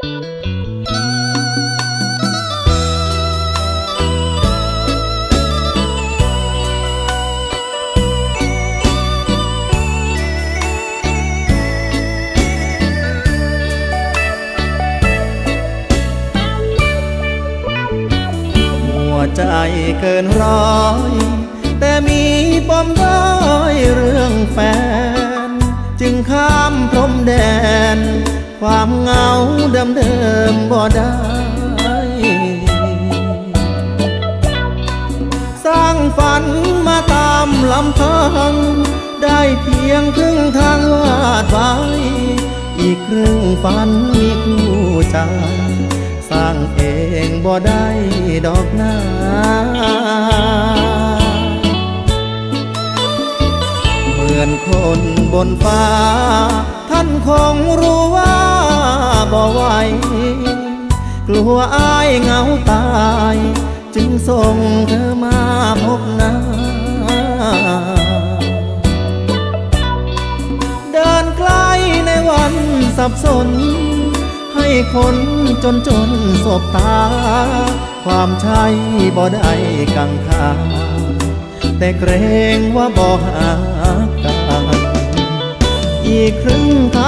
ใจเกินร้อย แต่มีปมร้อยเรื่อง ความเหงาเดิมเดิมบ่ได้ สร้างฝันมาตามลำพัง ได้เพียงครึ่งทางวาดไว้ อีกครึ่งฝันมีคู่ใจสร้างเองบ่ได้ดอกนาเหมือนคนบนฟ้า ท่านคงรู้ว่า บ่ไหวกลัวอายเหงาตาย จึงส่งเธอมาพบหน้า เดินใกล้ในวันสับสน ให้คนจนจนสบตา ความใช่บ่ได้กังขาแต่เกรงว่าบ่หากันอีกครึ่งทาง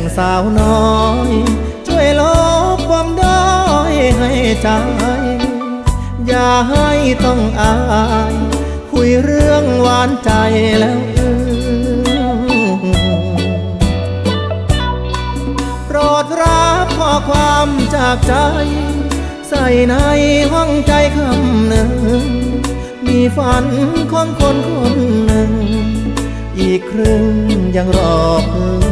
งสาวน้อย ช่วยลบความด้อยให้ใจ อย่าให้ต้องอาย คุยเรื่องหวานใจแล้วเออโปรดรับข้อความจากใจ ใส่ในห้องใจคำหนึ่ง มีฝันของคนคนหนึ่ง อีกครึ่งยังรอเพิ่ง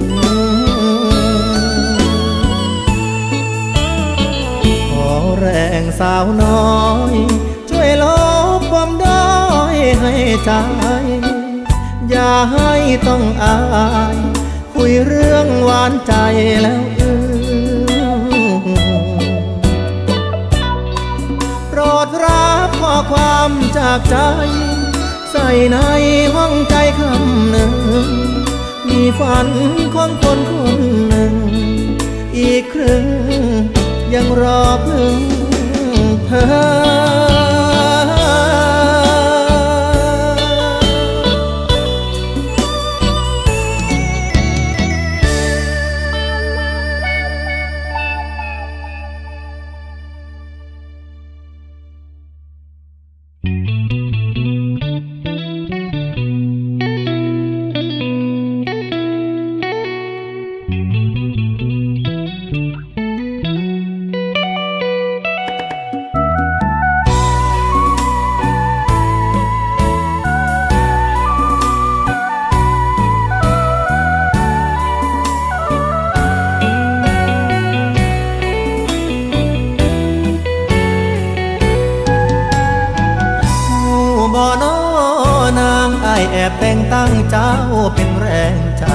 สาวน้อย ช่วยลบความด้อยให้ใจอย่าให้ต้องอาย คุยเรื่องหวานใจแล้วเออโปรดรับข้อความจากใจ ใส่ในห้องใจคำหนึ่ง มีฝันของคนคนหนึ่ง อีกครึ่งยังรอเพึ่ง เธ แอบแต่งตั้งเจ้าเป็นแรงใจ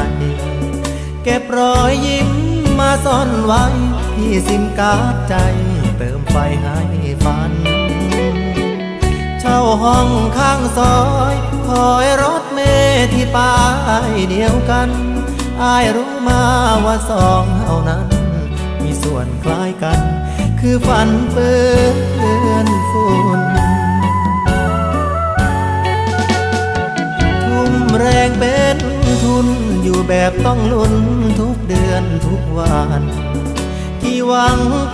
เก็บรอยยิ้มมาซ่อนไว้ที่ซิมกาดใจ เติมไฟให้ฝัน เช่าห้องข้างซอยคอยรถเมลที่ป้ายเดียวกันอายรู้มาว่าสองเฮานั้น มีส่วนคล้ายกัน คือฝันเปื้อ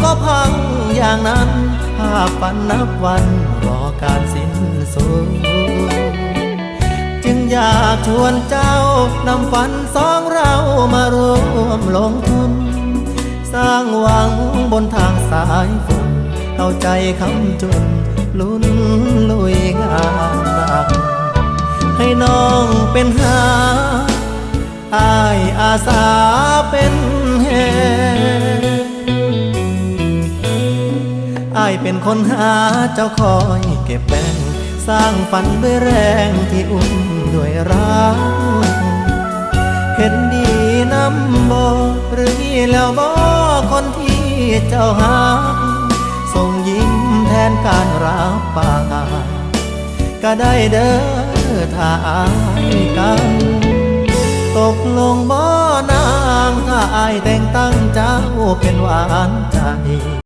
ก็พังอย่างนั้นภาพฝันนับวันรอการสิ้นสุดจึงอยากชวนเจ้านำฝันสองเรามารวมลงทุน สร้างหวังบนทางสายฝนเอาใจคำจุนลุ้นลุยงานหนักให้น้องเป็นหาอายอาสา เป็นคนหาเจ้าคอยเก็บแบ่ง สร้างฝันด้วยแรงที่อุ่นด้วยรัก เห็นดีนำบอหรือนี่แล้วบอคนที่เจ้าหาส่งยิ้มแทนการรับปากก็ได้เด้อถ้าอายกัน ตกลงบ่นางถ้าอายแต่งตั้งเจ้าเป็นหวานใจ